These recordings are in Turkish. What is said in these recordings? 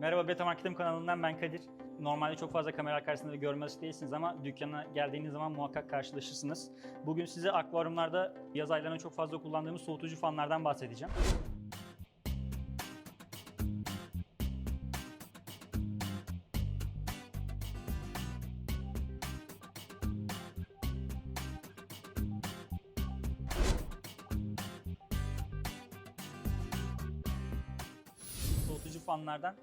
Merhaba Beta Marketim kanalından ben Kadir. Normalde çok fazla kamera karşısında da görmez değilsiniz ama dükkana geldiğiniz zaman muhakkak karşılaşırsınız. Bugün size akvaryumlarda yaz aylarında çok fazla kullandığımız soğutucu fanlardan bahsedeceğim. soğutucu fanlardan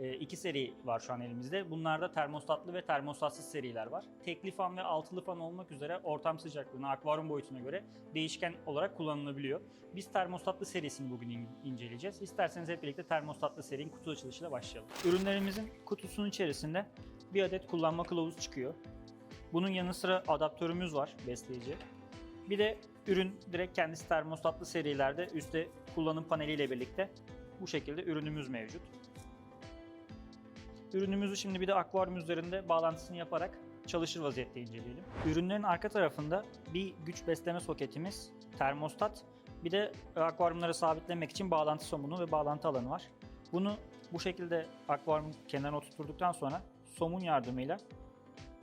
iki seri var şu an elimizde. Bunlarda termostatlı ve termostatsız seriler var. Tekli fan ve altılı fan olmak üzere ortam sıcaklığına, akvaryum boyutuna göre değişken olarak kullanılabiliyor. Biz termostatlı serisini bugün in- inceleyeceğiz. İsterseniz hep birlikte termostatlı serinin kutu açılışıyla başlayalım. Ürünlerimizin kutusunun içerisinde bir adet kullanma kılavuzu çıkıyor. Bunun yanı sıra adaptörümüz var besleyici. Bir de ürün direkt kendisi termostatlı serilerde üstte kullanım paneliyle birlikte bu şekilde ürünümüz mevcut. Ürünümüzü şimdi bir de akvaryum üzerinde bağlantısını yaparak çalışır vaziyette inceleyelim. Ürünlerin arka tarafında bir güç besleme soketimiz, termostat, bir de akvaryumları sabitlemek için bağlantı somunu ve bağlantı alanı var. Bunu bu şekilde akvaryum kenarına oturturduktan sonra somun yardımıyla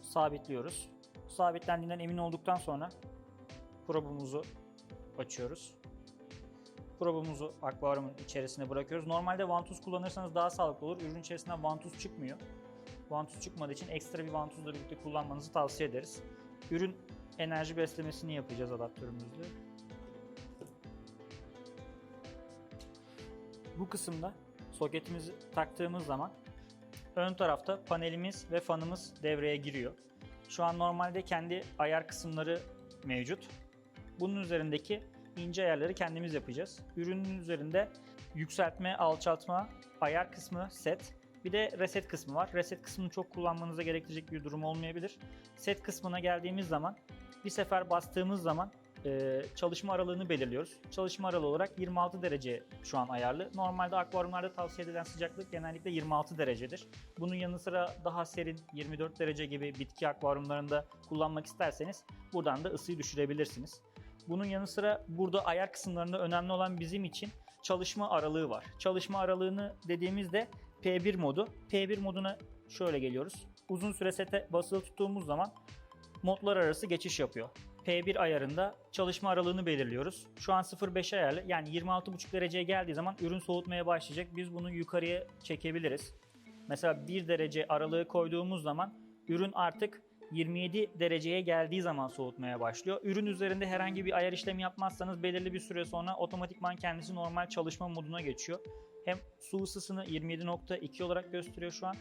sabitliyoruz. Sabitlendiğinden emin olduktan sonra probumuzu açıyoruz. Probumuzu akvaryumun içerisine bırakıyoruz. Normalde vantuz kullanırsanız daha sağlıklı olur. Ürün içerisinden vantuz çıkmıyor. Vantuz çıkmadığı için ekstra bir vantuzla birlikte kullanmanızı tavsiye ederiz. Ürün enerji beslemesini yapacağız adaptörümüzle. Bu kısımda soketimizi taktığımız zaman ön tarafta panelimiz ve fanımız devreye giriyor. Şu an normalde kendi ayar kısımları mevcut. Bunun üzerindeki ince ayarları kendimiz yapacağız. Ürünün üzerinde yükseltme, alçaltma, ayar kısmı set. Bir de reset kısmı var. Reset kısmını çok kullanmanıza gerektirecek bir durum olmayabilir. Set kısmına geldiğimiz zaman bir sefer bastığımız zaman e, çalışma aralığını belirliyoruz. Çalışma aralığı olarak 26 derece şu an ayarlı. Normalde akvaryumlarda tavsiye edilen sıcaklık genellikle 26 derecedir. Bunun yanı sıra daha serin 24 derece gibi bitki akvaryumlarında kullanmak isterseniz buradan da ısıyı düşürebilirsiniz. Bunun yanı sıra burada ayar kısımlarında önemli olan bizim için çalışma aralığı var. Çalışma aralığını dediğimizde P1 modu. P1 moduna şöyle geliyoruz. Uzun süre sete basılı tuttuğumuz zaman modlar arası geçiş yapıyor. P1 ayarında çalışma aralığını belirliyoruz. Şu an 0.5 ayarlı yani 26.5 dereceye geldiği zaman ürün soğutmaya başlayacak. Biz bunu yukarıya çekebiliriz. Mesela 1 derece aralığı koyduğumuz zaman ürün artık 27 dereceye geldiği zaman soğutmaya başlıyor. Ürün üzerinde herhangi bir ayar işlemi yapmazsanız belirli bir süre sonra otomatikman kendisi normal çalışma moduna geçiyor. Hem su ısısını 27.2 olarak gösteriyor şu an.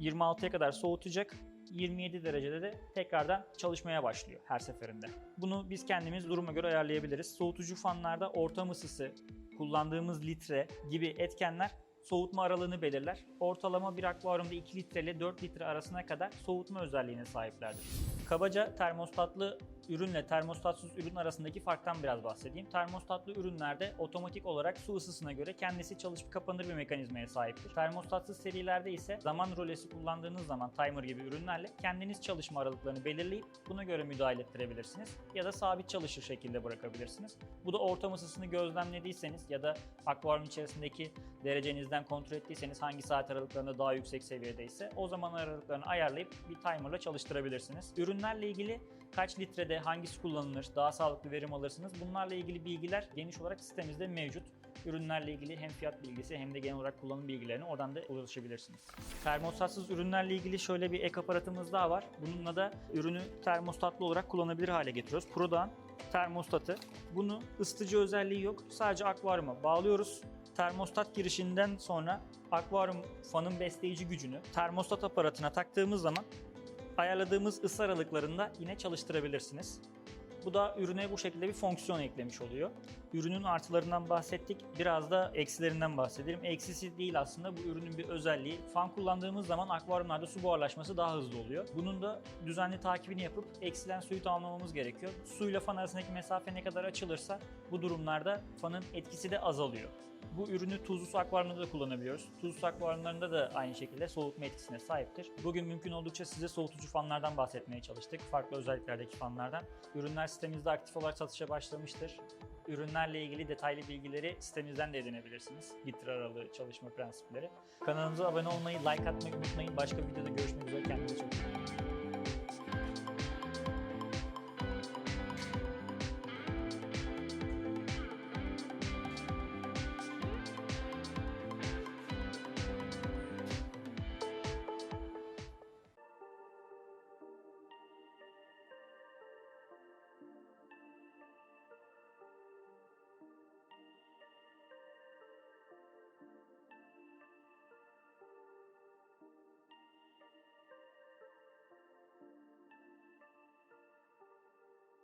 26'ya kadar soğutacak. 27 derecede de tekrardan çalışmaya başlıyor her seferinde. Bunu biz kendimiz duruma göre ayarlayabiliriz. Soğutucu fanlarda ortam ısısı, kullandığımız litre gibi etkenler soğutma aralığını belirler. Ortalama bir akvaryumda 2 litre ile 4 litre arasına kadar soğutma özelliğine sahiplerdir. Kabaca termostatlı ürünle termostatsız ürün arasındaki farktan biraz bahsedeyim. Termostatlı ürünlerde otomatik olarak su ısısına göre kendisi çalışıp kapanır bir mekanizmaya sahiptir. Termostatsız serilerde ise zaman rolesi kullandığınız zaman timer gibi ürünlerle kendiniz çalışma aralıklarını belirleyip buna göre müdahale ettirebilirsiniz. Ya da sabit çalışır şekilde bırakabilirsiniz. Bu da ortam ısısını gözlemlediyseniz ya da akvaryum içerisindeki derecenizden kontrol ettiyseniz hangi saat aralıklarında daha yüksek seviyedeyse o zaman aralıklarını ayarlayıp bir timerla çalıştırabilirsiniz. Ürünlerle ilgili kaç litrede hangisi kullanılır, daha sağlıklı verim alırsınız bunlarla ilgili bilgiler geniş olarak sitemizde mevcut. Ürünlerle ilgili hem fiyat bilgisi hem de genel olarak kullanım bilgilerine oradan da ulaşabilirsiniz. Termostatsız ürünlerle ilgili şöyle bir ek aparatımız daha var. Bununla da ürünü termostatlı olarak kullanabilir hale getiriyoruz. Prodan termostatı. Bunu ısıtıcı özelliği yok. Sadece akvaryuma bağlıyoruz. Termostat girişinden sonra akvaryum fanın besleyici gücünü termostat aparatına taktığımız zaman ayarladığımız ısı aralıklarında yine çalıştırabilirsiniz. Bu da ürüne bu şekilde bir fonksiyon eklemiş oluyor. Ürünün artılarından bahsettik. Biraz da eksilerinden bahsedelim. Eksisi değil aslında bu ürünün bir özelliği. Fan kullandığımız zaman akvaryumlarda su buharlaşması daha hızlı oluyor. Bunun da düzenli takibini yapıp eksilen suyu tamamlamamız gerekiyor. Suyla fan arasındaki mesafe ne kadar açılırsa bu durumlarda fanın etkisi de azalıyor. Bu ürünü tuzlu su akvaryumunda da kullanabiliyoruz. Tuzlu su akvaryumlarında da aynı şekilde soğutma etkisine sahiptir. Bugün mümkün oldukça size soğutucu fanlardan bahsetmeye çalıştık. Farklı özelliklerdeki fanlardan. Ürünler sitemizde aktif olarak satışa başlamıştır. ürünlerle ilgili detaylı bilgileri sitemizden de edinebilirsiniz. Litre aralığı çalışma prensipleri. Kanalımıza abone olmayı, like atmayı unutmayın. Başka videoda görüşmek üzere. Kendinize çok iyi bakın.